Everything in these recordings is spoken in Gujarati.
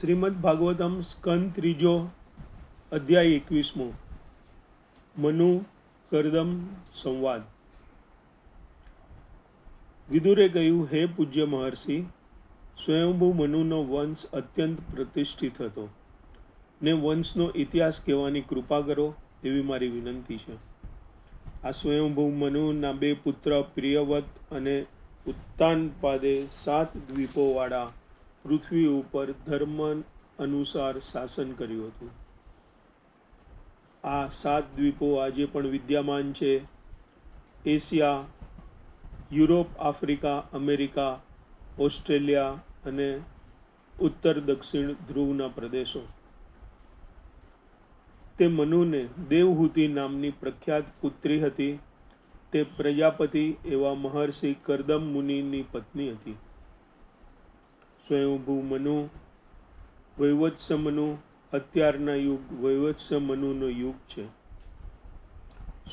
શ્રીમદ ભાગવતમ સ્કંદ ત્રીજો અધ્યાય એકવીસમો. મનુ કરદમ સંવાદ. વિદુરે કહ્યું, હે પૂજ્ય મહર્ષિ, સ્વયંભૂ મનુનો વંશ અત્યંત પ્રતિષ્ઠિત હતો. ને વંશનો ઇતિહાસ કહેવાની કૃપા કરો એવી મારી વિનંતી છે. આ સ્વયંભૂ મનુના બે પુત્ર પ્રિયવત અને ઉત્તાનપાદે સાત દ્વીપોવાળા પૃથ્વી ઉપર ધર્મ અનુસાર શાસન કર્યું હતું. આ સાત દ્વીપો આજે પણ વિદ્યમાન છે. Asia, Europe, Africa, America, Australia અને ઉત્તર દક્ષિણ ધ્રુવના પ્રદેશો. તે મનુને દેવહૂતિ નામની પ્રખ્યાત પુત્રી હતી. તે પ્રજાપતિ એવા મહર્ષિ કરદમ મુનિની પત્ની હતી. સ્વયંભૂ મનુ વૈવત્સ મનુ અત્યારના યુગ વૈવત્સ મનુનો યુગ છે.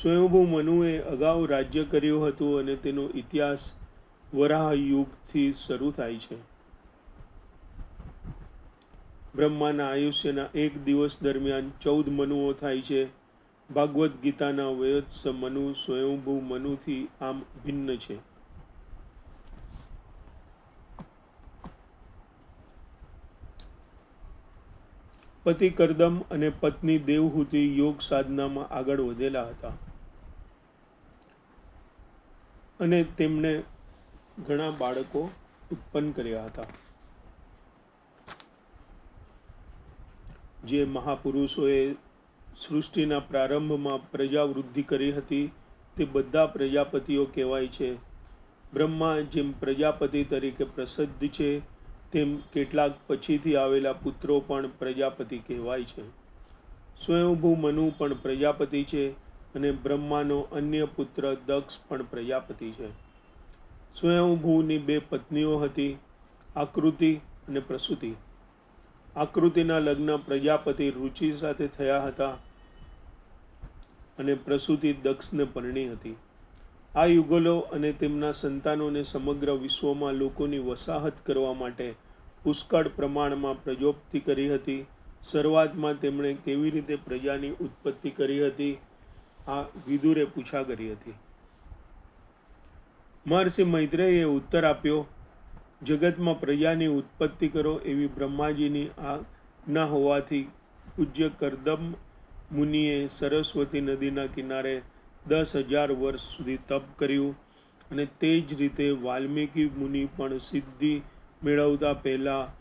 સ્વયંભૂ મનુએ અગાઉ રાજ્ય કર્યું હતું અને તેનો ઇતિહાસ વરાહ યુગથી શરૂ થાય છે. બ્રહ્માના આયુષ્યના એક દિવસ દરમિયાન ચૌદ મનુઓ થાય છે. ભાગવત ગીતાના વયત્સ મનુ સ્વયંભૂ મનુથી આમ ભિન્ન છે. પતિ કરદમ અને પત્ની દેવહૂતિ યોગ સાધનામાં આગળ વધેલા હતા. અને તેમણે ઘણા બાળકો ઉત્પન્ન કર્યા હતા. જે મહાપુરુષોએ સૃષ્ટિના પ્રારંભમાં પ્રજા વૃદ્ધિ કરી હતી તે બધા પ્રજાપતિઓ કહેવાય છે. બ્રહ્મા જેમ પ્રજાપતિ તરીકે પ્રસિદ્ધ છે તેમ કેટલાક પછીથી આવેલા પુત્રો પણ પ્રજાપતિ કહેવાય છે. સ્વયંભૂ મનુ પણ પ્રજાપતિ છે અને બ્રહ્માનો અન્ય પુત્ર દક્ષ પણ પ્રજાપતિ છે. સ્વયંભૂની બે પત્નીઓ હતી, આકૃતિ અને પ્રસૂતિ. આકૃતિના લગ્ન પ્રજાપતિ રુચિ સાથે થયા હતા અને પ્રસૂતિ દક્ષને પરણી હતી. આ યુગલો અને તેમના સંતાનોને સમગ્ર વિશ્વમાં લોકોની વસાહત કરવા માટે પુષ્કળ પ્રમાણમાં પ્રજોપ્તિ કરી હતી. શરૂઆતમાં તેમણે કેવી રીતે પ્રજાની ઉત્પત્તિ કરી હતી, આ વિદુરે પૂછા કરી હતી. મહર્ષિ મૈત્રેયે ઉત્તર આપ્યો, જગતમાં પ્રજાની ઉત્પત્તિ કરો એવી બ્રહ્માજીની આજ્ઞા હોવાથી પૂજ્ય કરદમ મુનિએ સરસ્વતી નદીના કિનારે દસ હજાર વર્ષ સુધી તપ કર્યું અને તે જ રીતે વાલ્મીકી મુનિ પણ સિદ્ધિ મેળવતા પહેલા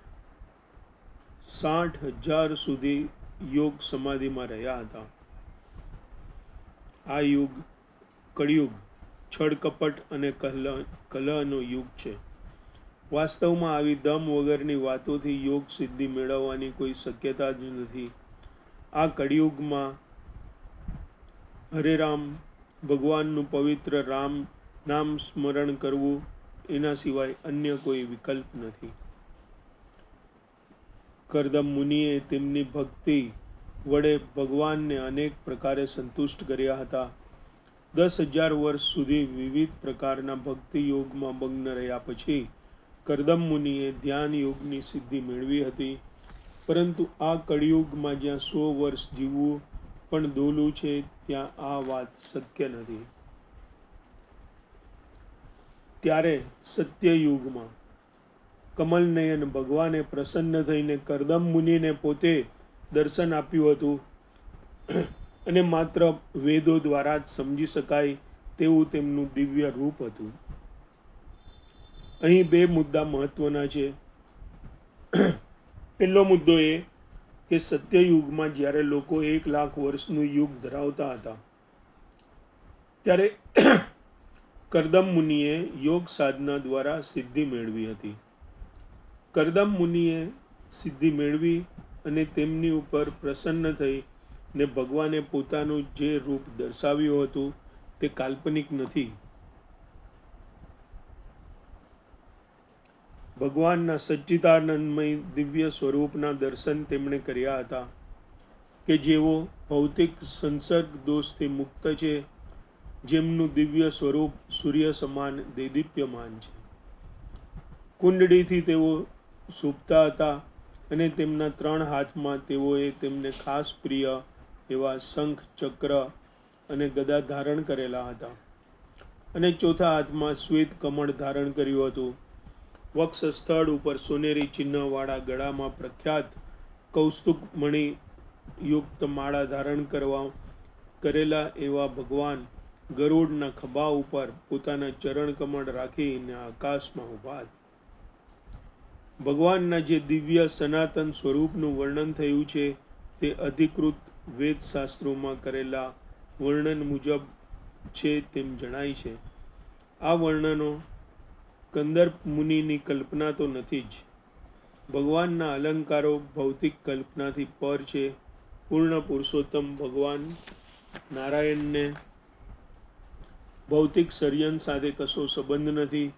સાઠ હજાર સુધી યોગ સમાધિમાં રહ્યા હતા. આ યુગ કળિયુગ, છળકપટ અને કલહ, કલહનો યુગ છે. વાસ્તવમાં આવી દમ વગરની વાતોથી યોગ સિદ્ધિ મેળવવાની કોઈ શક્યતા જ નથી. આ કળિયુગમાં હરે રામ ભગવાનનું પવિત્ર રામ નામ સ્મરણ કરવું એના સિવાય અન્ય કોઈ વિકલ્પ નથી. કરદમ મુનિએ તેમની ભક્તિ વડે ભગવાનને અનેક પ્રકારે સંતુષ્ટ કર્યા હતા. દસ હજાર વર્ષ સુધી વિવિધ પ્રકારના ભક્તિ યોગમાં મગ્ન રહ્યા પછી કરદમ મુનિએ ધ્યાન યોગની સિદ્ધિ મેળવી હતી. પરંતુ આ કળિયુગમાં જ્યાં સો વર્ષ જીવવું પણ દોલું છે, ત્યાં આ વાત શક્ય નથી. ત્યારે સત્યયુગમાં કમલનયન ભગવાને પ્રસન્ન થઈને કરદમ મુનિને પોતે દર્શન આપ્યું હતું અને માત્ર વેદો દ્વારા જ સમજી શકાય તેવું તેમનું દિવ્ય રૂપ હતું. અહીં બે મુદ્દા મહત્વના છે. પહેલો મુદ્દો એ કે સત્યયુગમાં જ્યારે લોકો એક લાખ વર્ષનું યુગ ધરાવતા હતા, ત્યારે કરદમ મુનિએ યોગ સાધના દ્વારા સિદ્ધિ મેળવી હતી. કરદમ મુનિએ સિદ્ધિ મેળવી અને તેમની ઉપર પ્રસન્ન થઈ ને ભગવાને પોતાનું જે રૂપ દર્શાવ્યું હતું તે કાલ્પનિક નથી. ભગવાનના સચ્ચિદાનંદમય દિવ્ય સ્વરૂપના દર્શન તેમણે કર્યા હતા કે જેઓ ભૌતિક સંસર્ગ દોષથી મુક્ત છે, જેમનું દિવ્ય સ્વરૂપ સૂર્ય સમાન દેદીપ્યમાન છે. કુંડળીથી તેઓ સૂપતા હતા અને તેમના ત્રણ હાથમાં તેઓએ તેમને ખાસ પ્રિય એવા શંખ, ચક્ર અને ગદા ધારણ કરેલા હતા. અને ચોથા હાથમાં શ્વેત કમળ ધારણ કર્યું હતું. વક્ષ સ્થળ ઉપર સોનેરી ચિહ્નવાળા ગળામાં પ્રખ્યાત કૌસ્તુક મણિ યુક્ત માળા ધારણ કરવા કરેલા એવા ભગવાન ગરુડના ખભા ઉપર પોતાના ચરણ કમળ રાખીને આકાશમાં ઊભા ભગવાનના જે દિવ્ય સનાતન સ્વરૂપનું વર્ણન થયું છે, તે અધિકૃત વેદ શાસ્ત્રોમાં કરેલા વર્ણન મુજબ છે તેમ જણાય છે. આ વર્ણનો કંદર્પ મુનિની કલ્પના તો નથી જ. ભગવાનના અલંકારો ભૌતિક કલ્પનાથી પર છે. પૂર્ણ પુરુષોત્તમ ભગવાન નારાયણને ભૌતિક સર્જન સાથે કશો સંબંધ નથી.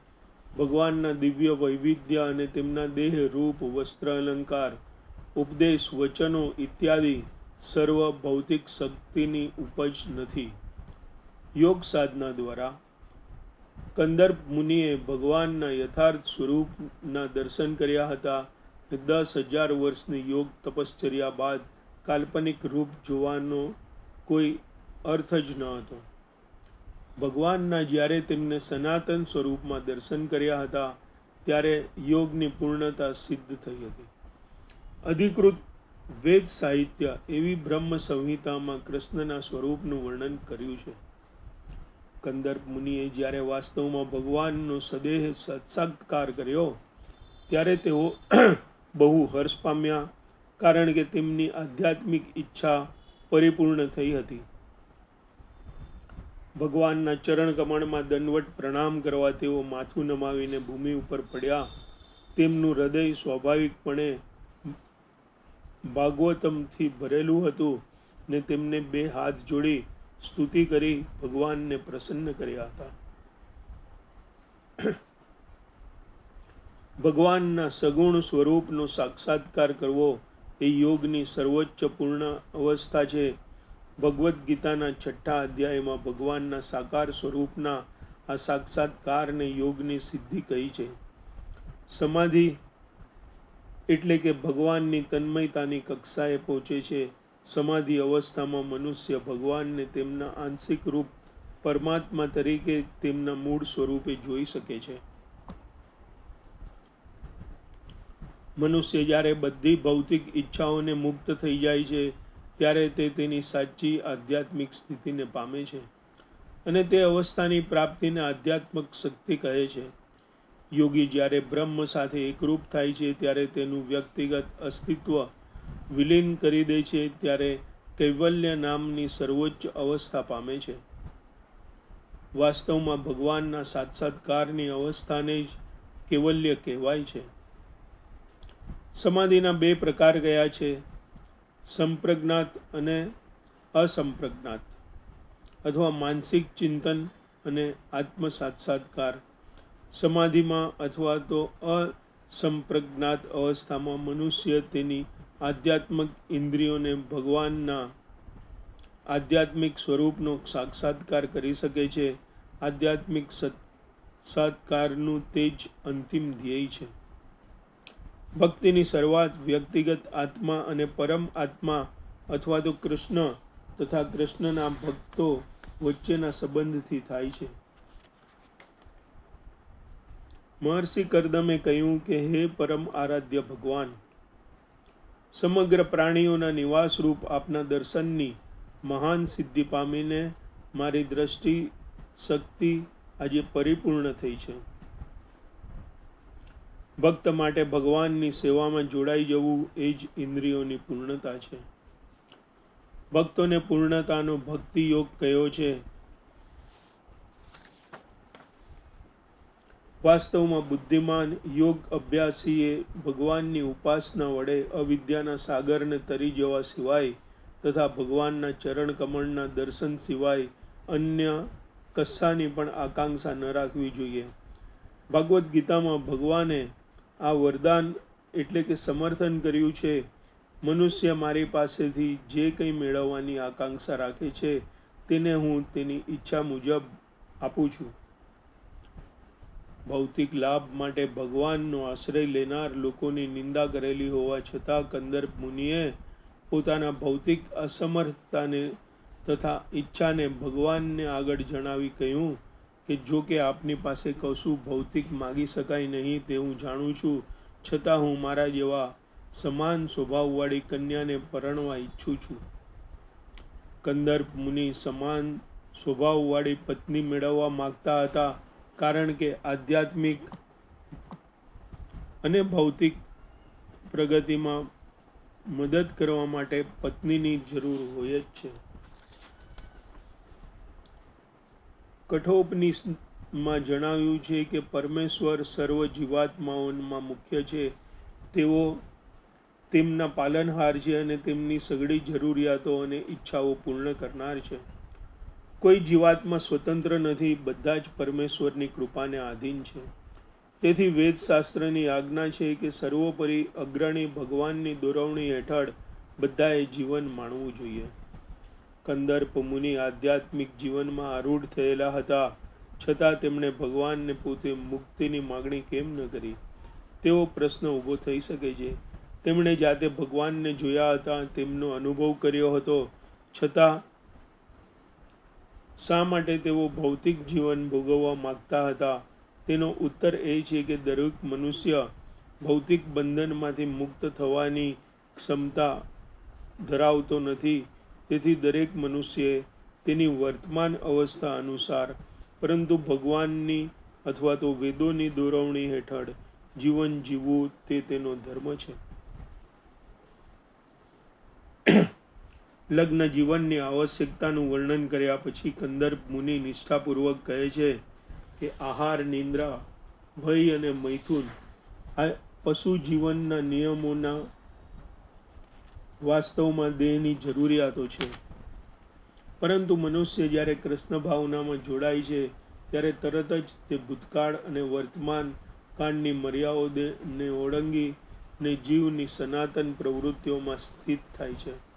ભગવાનના દિવ્ય વૈવિધ્ય અને તેમના દેહ રૂપ વસ્ત્ર અલંકાર, ઉપદેશ, વચનો ઇત્યાદિ સર્વ ભૌતિક શક્તિની ઉપજ નથી. યોગ સાધના દ્વારા કંદર્પ મુનિએ ભગવાનના યથાર્થ સ્વરૂપના દર્શન કર્યા હતા. દસ હજાર વર્ષની યોગ તપશ્ચર્યા બાદ કાલ્પનિક રૂપ જોવાનો કોઈ અર્થ જ ન હતો. ભગવાનના જ્યારે તેમને સનાતન સ્વરૂપમાં દર્શન કર્યા હતા, ત્યારે યોગની પૂર્ણતા સિદ્ધ થઈ હતી. અધિકૃત વેદ સાહિત્ય એવી બ્રહ્મ સંહિતામાં કૃષ્ણના સ્વરૂપનું વર્ણન કર્યું છે. કંદર્પ મુનિએ જ્યારે વાસ્તવમાં ભગવાનનો સદેહ સત્સાક્ષાત્કાર કર્યો, ત્યારે તેઓ બહુ હર્ષ પામ્યા, કારણ કે તેમની આધ્યાત્મિક ઈચ્છા પરિપૂર્ણ થઈ હતી. ભગવાનના ચરણ કમળમાં દંડવટ પ્રણામ કરવા તેઓ માથું નમાવીને ભૂમિ ઉપર પડ્યા. તેમનું હૃદય સ્વાભાવિકપણે ભાગવતમથી ભરેલું હતું ને તેમને બે હાથ જોડી સ્તુતિ કરી, ભગવાનને પ્રસન્ન કર્યા હતા. ભગવાનના સગુણ સ્વરૂપનો સાક્ષાત્કાર કરવો એ યોગની સર્વોચ્ચ પૂર્ણ અવસ્થા છે. ભગવદ્ ગીતાના છઠ્ઠા અધ્યાયમાં ભગવાનના સાકાર સ્વરૂપના આ સાક્ષાત્કારને યોગની સિદ્ધિ કહી છે. સમાધિ એટલે કે ભગવાનની તન્મયતાની કક્ષાએ પહોંચે છે. સમાધિ અવસ્થામાં મનુષ્ય ભગવાનને તેમના આંશિક રૂપ પરમાત્મા તરીકે તેમના મૂળ સ્વરૂપે જોઈ શકે છે. મનુષ્ય જ્યારે બધી ભૌતિક ઈચ્છાઓને મુક્ત થઈ જાય છે, ત્યારે તે તેની સાચી આધ્યાત્મિક સ્થિતિને પામે છે અને તે અવસ્થાની પ્રાપ્તિને આધ્યાત્મિક શક્તિ કહે છે. યોગી જ્યારે બ્રહ્મ સાથે એકરૂપ થાય છે, ત્યારે તેનું વ્યક્તિગત અસ્તિત્વ વિલીન કરી દે છે ત્યારે કૈવલ્ય નામની સર્વોચ્ચ અવસ્થા પામે છે. વાસ્તવમાં ભગવાનના સાક્ષાત્કારની અવસ્થાને જ કેવલ્ય કહેવાય છે. સમાધિના બે પ્રકાર ગયા છે, સંપ્રજ્ઞાત અને અસંપ્રજ્ઞાત, અથવા માનસિક ચિંતન અને આત્મ સાક્ષાત્કાર સમાધિમાં અથવા તો અસંપ્રજ્ઞાત અવસ્થામાં મનુષ્ય તેની આધ્યાત્મિક ઇન્દ્રિયોને ભગવાનના આધ્યાત્મિક સ્વરૂપનો સાક્ષાત્કાર કરી શકે છે. આધ્યાત્મિક સાક્ષાત્કારનું તે જ અંતિમ ધ્યેય છે. ભક્તિની શરૂઆત વ્યક્તિગત આત્મા અને પરમ આત્મા અથવા તો કૃષ્ણ તથા કૃષ્ણના ભક્તો વચ્ચેના સંબંધથી થાય છે. મહર્ષિ કરદમે કહ્યું કે, હે પરમ આરાધ્ય ભગવાન સમગ્ર પ્રાણીઓના નિવાસ રૂપ આપના દર્શનની મહાન સિદ્ધિ પામીને મારી દ્રષ્ટિ, શક્તિ આજે પરિપૂર્ણ થઈ છે. ભક્ત માટે ભગવાનની સેવામાં જોડાઈ જવું એ જ ઇન્દ્રિયોની પૂર્ણતા છે. ભક્તોને પૂર્ણતાનો ભક્તિ યોગ કયો છે વાસ્તવમાં બુદ્ધિમાન, યોગ અભ્યાસીએ ભગવાનની ઉપાસના વડે અવિદ્યાના સાગરને તરી જવા સિવાય તથા ભગવાનના ચરણ કમળના દર્શન સિવાય અન્ય કશાની પણ આકાંક્ષા ન રાખવી જોઈએ. ભાગવદ્ ગીતામાં ભગવાને આ વરદાન એટલે કે સમર્થન કર્યું છે, મનુષ્ય મારી પાસેથી જે કંઈ મેળવવાની આકાંક્ષા રાખે છે, તેને હું તેની ઈચ્છા મુજબ આપું છું. ભૌતિક લાભ માટે ભગવાનનો આશ્રય લેનાર લોકોની નિંદા કરેલી હોવા છતાં કંદર્પ મુનિએ પોતાના ભૌતિક અસમર્થતાને તથા ઈચ્છાને ભગવાનને આગળ જણાવી કહ્યું કે, જો કે આપની પાસે કશું ભૌતિક માગી શકાય નહીં તે હું જાણું છું. છતાં હું મારા જેવા સમાન સ્વભાવવાળી કન્યાને પરણવા ઈચ્છું છું. કંદર્પ મુનિ સમાન સ્વભાવવાળી પત્ની મેળવવા માગતા હતા. કારણ કે આધ્યાત્મિક અને ભૌતિક પ્રગતિમાં મદદ કરવા માટે પત્નીની જરૂર હોય જ છે. કઠોપનિષદમાં જણાવ્યું છે કે પરમેશ્વર સર્વ જીવાત્માઓમાં મુખ્ય છે. તેઓ તેમના પાલનહાર છે અને તેમની સઘળી જરૂરિયાતો અને ઈચ્છાઓ પૂર્ણ કરનાર છે. કોઈ જીવાત્મા સ્વતંત્ર નથી, બધા જ પરમેશ્વરની કૃપાને આધીન છે. તેથી વેદશાસ્ત્રની આજ્ઞા છે કે સર્વોપરી અગ્રણી ભગવાનની દોરવણી હેઠળ બધાએ જીવન માણવું જોઈએ. કંદર્પ મુનિ આધ્યાત્મિક જીવનમાં આરૂઢ થયેલા હતા. છતાં તેમણે ભગવાનને પોતે મુક્તિની માગણી કેમ ન કરી? તેવો પ્રશ્ન ઊભો થઈ શકે છે. તેમણે જાતે ભગવાનને જોયા હતા, તેમનો અનુભવ કર્યો હતો. છતાં શા માટે તેઓ ભૌતિક જીવન ભોગવવા માંગતા હતા? તેનો ઉત્તર એ છે કે દરેક મનુષ્ય ભૌતિક બંધનમાંથી મુક્ત થવાની ક્ષમતા ધરાવતો નથી. તેથી દરેક મનુષ્યએ તેની વર્તમાન અવસ્થા અનુસાર, પરંતુ ભગવાનની અથવા તો વેદોની દોરવણી હેઠળ જીવન જીવવું તે તેનો ધર્મ છે. લગ્ન જીવનની આવશ્યકતાનું વર્ણન કર્યા પછી કંદર્પ મુનિ નિષ્ઠાપૂર્વક કહે છે કે આહાર, નિંદ્રા, ભય અને મૈથુન આ પશુ જીવનના નિયમોના વાસ્તવમાં દેહની જરૂરિયાતો છે. પરંતુ મનુષ્ય જ્યારે કૃષ્ણ ભાવનામાં જોડાય છે, ત્યારે તરત જ તે ભૂતકાળ અને વર્તમાન કાળની ઓળંગી ને જીવની સનાતન પ્રવૃત્તિઓમાં સ્થિત થાય છે.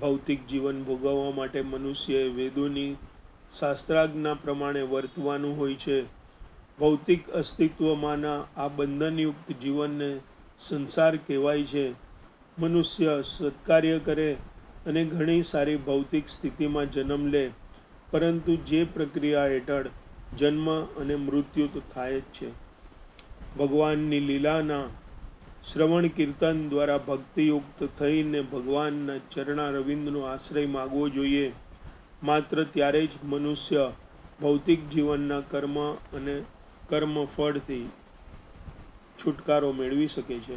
ભૌતિક જીવન ભોગવવા માટે મનુષ્યએ વેદોની શાસ્ત્રાજ્ઞા પ્રમાણે વર્તવાનું હોય છે. ભૌતિક અસ્તિત્વમાંના આ બંધનયુક્ત જીવનને સંસાર કહેવાય છે. મનુષ્ય સત્કાર્ય કરે અને ઘણી સારી ભૌતિક સ્થિતિમાં જન્મ લે, પરંતુ જે પ્રક્રિયા હેઠળ જન્મ અને મૃત્યુ તો થાય જ છે. ભગવાનની લીલાના શ્રવણ કીર્તન દ્વારા ભક્તિયુક્ત થઈને ભગવાનના ચરણા રવિંદનો આશ્રય માગવો જોઈએ. માત્ર ત્યારે જ મનુષ્ય ભૌતિક જીવનના કર્મ અને કર્મ ફળથી છુટકારો મેળવી શકે છે.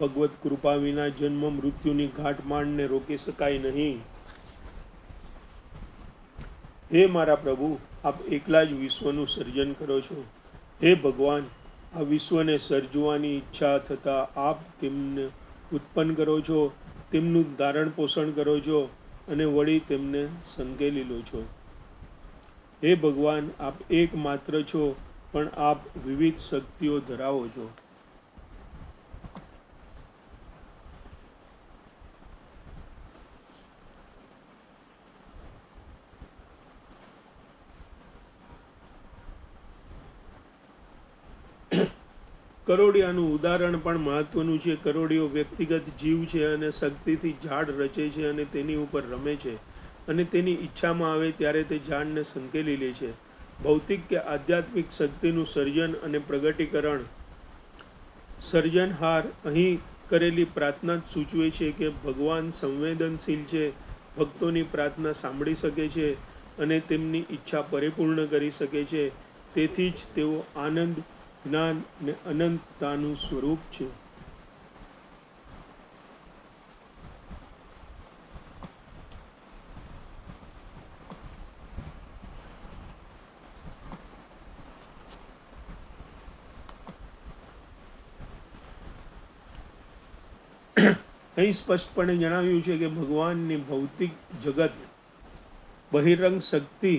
ભગવત કૃપા વિના જન્મ મૃત્યુની ઘાટમાળને રોકી શકાય નહીં. હે મારા પ્રભુ, આપ એકલા જ વિશ્વનું સર્જન કરો છો. હે ભગવાન આ વિશ્વને સર્જવાની ઈચ્છા થતાં આપ તેમને ઉત્પન્ન કરો છો, તેમનું ધારણ પોષણ કરો છો અને વળી તેમને સંકેલી લો છો. હે ભગવાન, આપ એકમાત્ર છો, પણ આપ વિવિધ શક્તિઓ ધરાવો છો. કરોડિયાનું ઉદાહરણ પણ મહત્વનું છે. કરોડિયો વ્યક્તિગત જીવ છે અને શક્તિથી ઝાડ રચે છે અને તેની ઉપર રમે છે અને તેની ઈચ્છામાં આવે ત્યારે તે ઝાડને સંકેલી લે છે. ભૌતિક કે આધ્યાત્મિક શક્તિનું સર્જન અને પ્રગટીકરણ. સર્જનહાર અહીં કરેલી પ્રાર્થના જ સૂચવે છે કે ભગવાન સંવેદનશીલ છે, ભક્તોની પ્રાર્થના સાંભળી શકે છે અને તેમની ઈચ્છા પરિપૂર્ણ કરી શકે છે. તેથી જ તેઓ આનંદ જ્ઞાન ને અનંતતાનું સ્વરૂપ છે. અહીં સ્પષ્ટપણે જણાવ્યું છે કે ભગવાનની ભૌતિક જગત બહિરંગ શક્તિ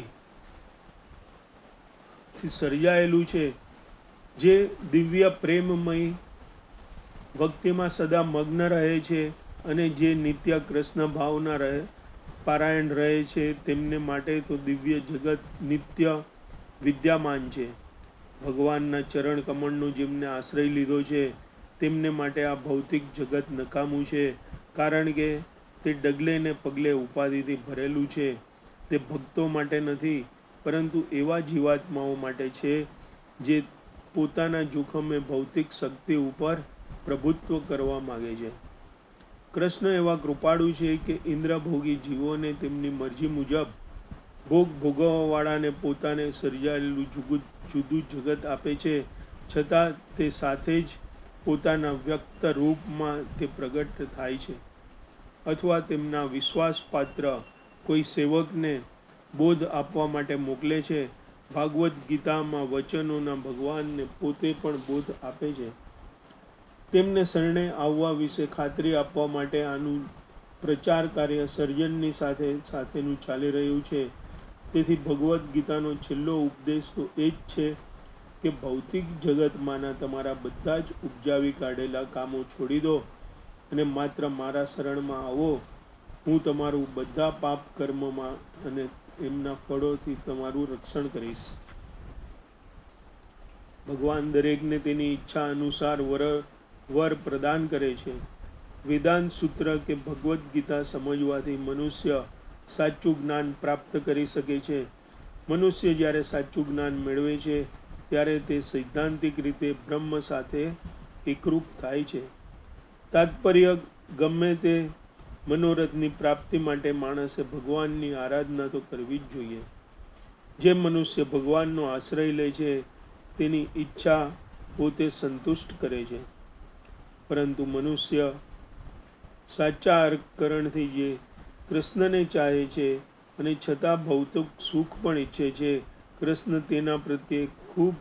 થી સર્જાયેલું છે. જે દિવ્ય પ્રેમમય ભક્તિમાં સદા મગ્ન રહે છે અને જે નિત્ય કૃષ્ણ ભાવના રહે, પારાયણ રહે છે, તેમને માટે તો દિવ્ય જગત નિત્ય વિદ્યામાન છે. ભગવાનના ચરણ કમળનો જેમને આશ્રય લીધો છે, તેમને માટે આ ભૌતિક જગત નકામું છે, કારણ કે તે ડગલે ને પગલે ઉપાધિથી ભરેલું છે. તે ભક્તો માટે નથી, પરંતુ એવા જીવાત્માઓ માટે છે, જે પોતાના જોખમે ભૌતિક શક્તિ ઉપર પ્રભુત્વ કરવા માગે છે. કૃષ્ણ એવા કૃપાળુ છે કે ઇન્દ્રભોગી જીવોને તેમની મરજી મુજબ ભોગ ભોગવવાવાળાને પોતાને સર્જાયેલું જુગું જુદું જગત આપે છે. છતાં તે સાથે જ પોતાના વ્યક્ત રૂપમાં તે પ્રગટ થાય છે. અથવા તેમના વિશ્વાસપાત્ર કોઈ સેવકને બોધ આપવા માટે મોકલે છે. ભાગવદ્ ગીતામાં વચનોના ભગવાનને પોતે પણ બોધ આપે છે. તેમને શરણે આવવા વિશે ખાતરી આપવા માટે આનું પ્રચાર કાર્ય સર્જનની સાથે સાથેનું ચાલી રહ્યું છે. તેથી ભગવદ્ ગીતાનો છેલ્લો ઉપદેશ તો એ જ છે કે ભૌતિક જગતમાંના તમારા બધા જ ઉપજાવી કાઢેલા કામો છોડી દો અને માત્ર મારા શરણમાં આવો. હું તમારું બધા પાપ કર્મમાં અને એમના ફળોથી તમારું રક્ષણ કરીશ. ભગવાન દરેકને તેની ઈચ્છા અનુસાર વર વર પ્રદાન કરે છે. વેદાંત સૂત્ર કે ભગવદ્ ગીતા સમજવાથી મનુષ્ય સાચું જ્ઞાન પ્રાપ્ત કરી શકે છે. મનુષ્ય જ્યારે સાચું જ્ઞાન મેળવે છે, ત્યારે તે સૈદ્ધાંતિક રીતે બ્રહ્મ સાથે એકરૂપ થાય છે. તાત્પર્ય ગમે તે મનોરથની પ્રાપ્તિ માટે માણસે ભગવાનની આરાધના તો કરવી જ જોઈએ. જે મનુષ્ય ભગવાનનો આશ્રય લે છે, તેની ઈચ્છા પોતે સંતુષ્ટ કરે છે. પરંતુ મનુષ્ય સાચા અર્કરણથી જે કૃષ્ણને ચાહે છે અને છતાં ભૌતિક સુખ પણ ઈચ્છે છે, કૃષ્ણ તેના પ્રત્યે ખૂબ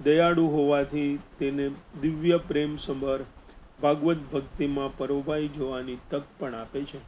દયાળુ હોવાથી તેને દિવ્ય પ્રેમ સંભર ભાગવત ભક્તિમાં પરોભાઈ જોવાની તક પણ આપે છે.